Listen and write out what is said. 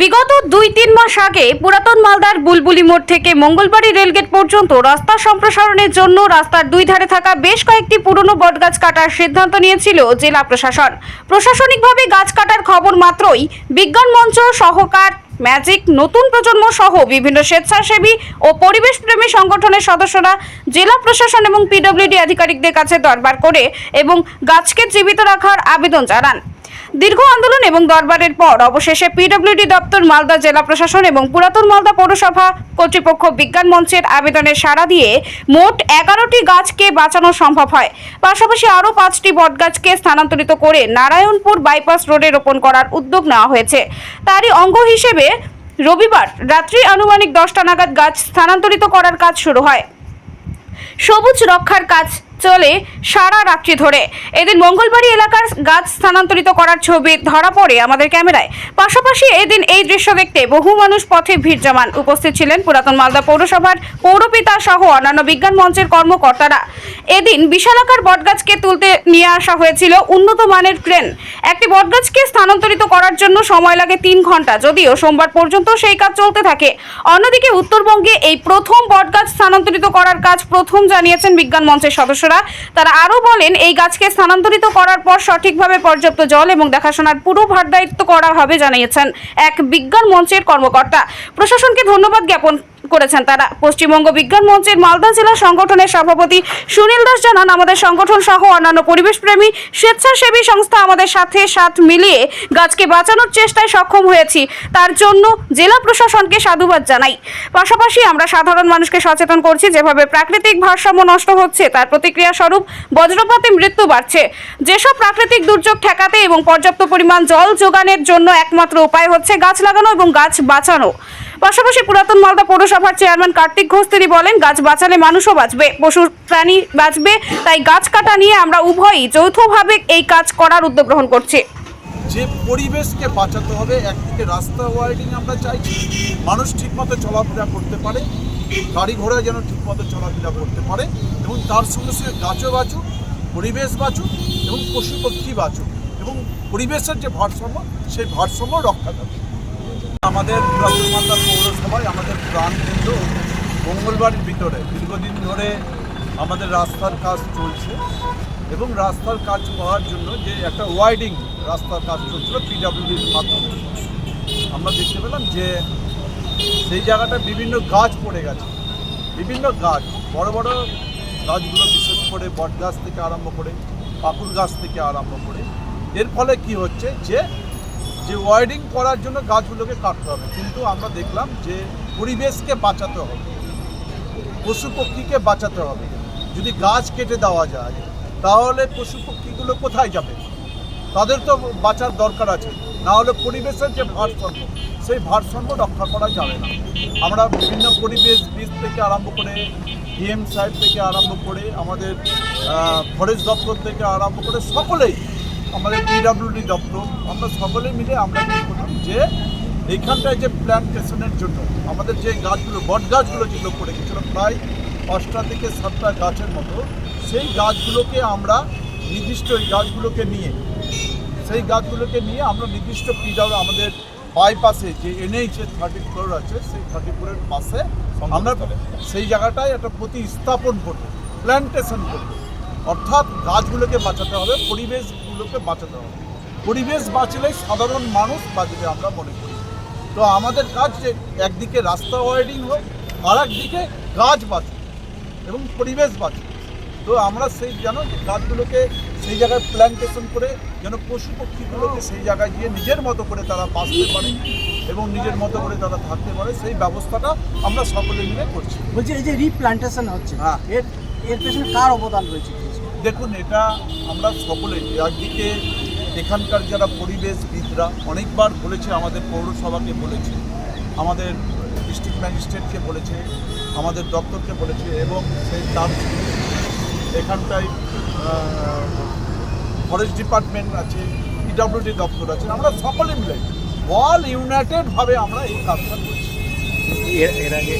বিগত দুই তিন মাস আগে পুরাতন মালদার বুলবুলি মোড় থেকে মঙ্গলবাড়ি রেলগেট পর্যন্ত রাস্তা সম্প্রসারণের জন্য রাস্তার দুই ধারে থাকা বেশ কয়েকটি পুরনো বটগাছ কাটার সিদ্ধান্ত নিয়েছিল জেলা প্রশাসন। প্রশাসনিকভাবে গাছ কাটার খবর মাত্রই বিজ্ঞান মঞ্চ, সহকার, ম্যাজিক, নতুন প্রজন্ম সহ বিভিন্ন স্বেচ্ছাসেবী ও পরিবেশ প্রেমী সংগঠনের সদস্যরা জেলা প্রশাসন এবং পিডব্লিউডি আধিকারিকদের কাছে দরবার করে এবং গাছকে জীবিত রাখার আবেদন জানান। দীর্ঘ আন্দোলন এবং দরবারের পর অবশেষে পিডব্লিউডি দপ্তর মালদা জেলা প্রশাসন এবং পুরাতন মালদা পৌরসভা কর্তৃপক্ষ বিজ্ঞান মঞ্চের আবেদনে সাড়া দিয়ে মোট এগারোটি গাছকে বাঁচানো সম্ভব হয়। পাশাপাশি আরও পাঁচটি বটগাছকে স্থানান্তরিত করে নারায়ণপুর বাইপাস রোডে রোপণ করার উদ্যোগ নেওয়া হয়েছে। তারই অঙ্গ হিসেবে রবিবার রাত্রি আনুমানিক দশটা নাগাদ গাছ স্থানান্তরিত করার কাজ শুরু হয়। সবুজ রক্ষার কাজ চলে সারা রাত্রি ধরে। এদিন মঙ্গলবাড়ি এলাকার গাছ স্থানান্তরিত করার ছবি ধরা পড়ে আমাদের ক্যামেরায়। পাশাপাশি এদিন এই দৃশ্য দেখতে বহু মানুষ পথে ভিড় জমান উপস্থিত ছিলেন পুরাতন মালদা পৌরসভার পৌরপিতা সহ অন্যান্য বিজ্ঞান মঞ্চের কর্মকর্তারা। এদিন বিশালাকার বটগাছকে তুলতে নিয়ে আসা হয়েছিল উন্নত মানের ক্রেন। একটি বটগাছকে স্থানান্তরিত করার জন্য সময় লাগে তিন ঘণ্টা, যদিও সোমবার পর্যন্ত সেই কাজ চলতে থাকে। অন্যদিকে উত্তরবঙ্গে এই প্রথম বটগাছ স্থানান্তরিত করার কাজ প্রথম জানিয়েছেন বিজ্ঞান মঞ্চের সদস্যরা। তারা আরও বলেন, এই গাছকে স্থানান্তরিত করার পর সঠিকভাবে পর্যাপ্ত জল এবং দেখাশোনার পুরো ভার দায়িত্ব করা হবে, জানিয়েছেন এক বিজ্ঞান মঞ্চের কর্মকর্তা। প্রশাসনকে ধন্যবাদ জ্ঞাপন করেছেন তারা। পশ্চিমবঙ্গ বিজ্ঞান মঞ্চের মালদা জেলা সংগঠনের সভাপতি সুনীল দাস জানান, আমাদের সংগঠন সহ অন্যান্য পরিবেশপ্রেমী স্বেচ্ছাসেবী সংস্থা আমাদের সাথে সাথ মিলিয়ে গাছকে বাঁচানোর চেষ্টায় সক্ষম হয়েছি। তার জন্য জেলা প্রশাসনকে সাধুবাদ জানাই। পাশাপাশি আমরা সাধারণ মানুষকে সচেতন করছি, যেভাবে প্রাকৃতিক ভারসাম্য নষ্ট হচ্ছে, তার প্রতিক্রিয়া স্বরূপ বজ্রপাতে মৃত্যু বাড়ছে। যেসব প্রাকৃতিক দুর্যোগ ঠেকাতে এবং পর্যাপ্ত পরিমাণ জল যোগানের জন্য একমাত্র উপায় হচ্ছে গাছ লাগানো এবং গাছ বাঁচানো। পাশাপাশি পুরাতন মালদা পৌরসভার চেয়ারম্যান কার্তিক ঘোষ তিনি বলেন, গাছ বাঁচালে মানুষও বাঁচবে, পশু প্রাণী বাঁচবে, তাই গাছ কাটা নিয়ে আমরা উভয়ই যৌথভাবে এই কাজ করার উদ্যোগ গ্রহণ করছি। যে পরিবেশকে বাঁচাতে হবে, একদিকে রাস্তা ওয়াইডিং আমরা চাইছি, মানুষ ঠিকমতো চলাফেরা করতে পারে গাড়ি ঘোড়া যেন ঠিকমতো চলাফেরা করতে পারে, এবং তার সঙ্গে সঙ্গে গাছও বাঁচুক, পরিবেশ বাঁচুক, এবং পশু পক্ষী বাঁচুক, এবং পরিবেশের যে ভারসাম্য, সেই ভারসাম্য রক্ষা থাকবে আমাদের পুরাতন পৌরসভায় আমাদের প্রাণ কিন্তু মঙ্গলবারের ভিতরে। দীর্ঘদিন ধরে আমাদের রাস্তার কাজ চলছে এবং রাস্তার কাজ করার জন্য যে একটা ওয়াইডিং রাস্তার কাজ চলছিল পিডাব্লিউডির মাধ্যমে। আমরা দেখতে পেলাম যে সেই জায়গাটা বিভিন্ন গাছ পড়ে গেছে। বিভিন্ন গাছ, বড় বড় গাছগুলো বিশেষ করে বট গাছ থেকে আরম্ভ করে পাকুর গাছ থেকে আরম্ভ করে। এর ফলে কি হচ্ছে যে যে ওয়াইডিং করার জন্য গাছগুলোকে কাটতে হবে। কিন্তু আমরা দেখলাম যে পরিবেশকে বাঁচাতে হবে। পশু পক্ষীকে বাঁচাতে হবে। যদি গাছ কেটে দেওয়া যায়, তাহলে পশু পক্ষীগুলো কোথায় যাবে? তাদের তো বাঁচার দরকার আছে। না হলে পরিবেশের যে ভারসাম্য, সেই ভারসাম্য রক্ষা করা যাবে না। আমরা বিভিন্ন পরিবেশ বীজ থেকে আরম্ভ করে, ডিএম সাহেব থেকে আরম্ভ করে, আমাদের ফরেস্ট দপ্তর থেকে আরম্ভ করে সকলেই আমাদের পিডাব্লিউডি দপ্তর আমরা সকলে মিলে আমরা কি করলাম যে এইখানটায় যে প্ল্যান্টেশনের জন্য আমাদের যে গাছগুলো বট গাছগুলো যেগুলো পড়ে গেছিল প্রায় পাঁচটা থেকে সাতটা গাছের মতো সেই গাছগুলোকে আমরা নির্দিষ্ট ওই গাছগুলোকে নিয়ে সেই গাছগুলোকে নিয়ে আমরা নির্দিষ্ট পিডাব্লিউ আমাদের বাইপাসে যে এনএইচ এর থার্টি ফোর আছে সেই থার্টি ফোরের পাশে আমরা সেই জায়গাটায় একটা প্রতিস্থাপন করব প্ল্যান্টেশন করব। অর্থাৎ গাছগুলোকে বাঁচাতে হবে পরিবেশগুলোকে বাঁচাতে হবে। পরিবেশ বাঁচলে সাধারণ মানুষ বাঁচবে আমরা মনে করি। তো আমাদের কাজ যে একদিকে রাস্তা ওয়াইডিং হোক আর একদিকে গাছ বাঁচুক এবং পরিবেশ বাঁচুক। তো আমরা সেই যেন যে গাছগুলোকে সেই জায়গায় প্ল্যান্টেশন করে যেন পশু পক্ষীগুলোকে সেই জায়গায় গিয়ে নিজের মতো করে তারা বাঁচতে পারে এবং নিজের মতো করে তারা থাকতে পারে সেই ব্যবস্থাটা আমরা সকলে মিলে করছি। বলছি এই যে রিপ্লান্টেশন হচ্ছে হ্যাঁ। এর এর পেছনে কার অবদান রয়েছে? দেখুন, এটা আমরা সকলে, একদিকে এখানকার যারা পরিবেশবিদরা অনেকবার বলেছে আমাদের পৌরসভাকে বলেছে, আমাদের ডিস্ট্রিক্ট ম্যাজিস্ট্রেটকে বলেছে, আমাদের দপ্তরকে বলেছে, এবং সেই তার এখানটায় ফরেস্ট ডিপার্টমেন্ট আছে পিডব্লিউডি দপ্তর আছে, আমরা সকলে মিলে অল ইউনাইটেডভাবে আমরা এই কাজটা করছি। এর আগে